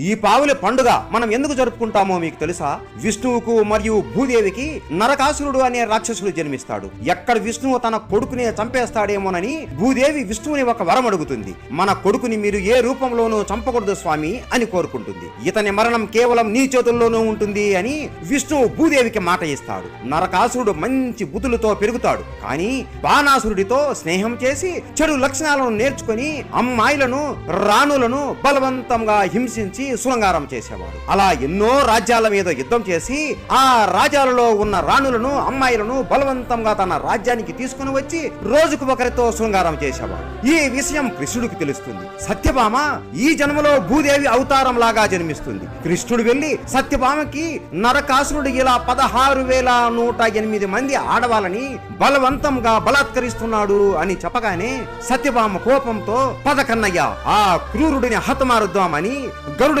ఈ పావుల పండుగ మనం ఎందుకు జరుపుకుంటామో మీకు తెలుసా? విష్ణువుకు మరియు భూదేవికి నరకాసురుడు అనే రాక్షసుడు జన్మిస్తాడు. ఎక్కడ విష్ణువు తన కొడుకునే చంపేస్తాడేమోనని భూదేవి విష్ణువుని ఒక వరం అడుగుతుంది. మన కొడుకుని మీరు ఏ రూపంలోనూ చంపకూడదు స్వామి అని కోరుకుంటుంది. ఇతని మరణం కేవలం నీ చేతుల్లోనూ ఉంటుంది అని విష్ణువు భూదేవికి మాట ఇస్తాడు. నరకాసురుడు మంచి బుద్ధులతో పెరుగుతాడు. కానీ బాణాసురుడితో స్నేహం చేసి చెడు లక్షణాలను నేర్చుకుని అమ్మాయిలను రాణులను బలవంతంగా హింసించి శృంగారం చేసేవాడు అలా ఎన్నో రాజ్యాల మీద యుద్ధం చేసి ఆ రాజ్యాలలో ఉన్న రాణులను అమ్మాయిలను బలవంతంగా తన రాజ్యానికి తీసుకుని వచ్చి రోజుకు ఒకరితో శృంగారం చేసేవాడు ఈ విషయం కృష్ణుడికి తెలుస్తుంది. సత్యభామ ఈ జన్మలో భూదేవి అవతారం లాగా జన్మిస్తుంది. కృష్ణుడు వెళ్ళి సత్యభామకి నరకాసురుడు ఇలా పదహారు వేల నూట ఎనిమిది మంది ఆడవాళ్ళని బలవంతంగా బలాత్కరిస్తున్నాడు అని చెప్పగానే సత్యభామ కోపంతో పదకన్నయ్య ఆ క్రూరుడిని హతమారుద్దామని గరుడ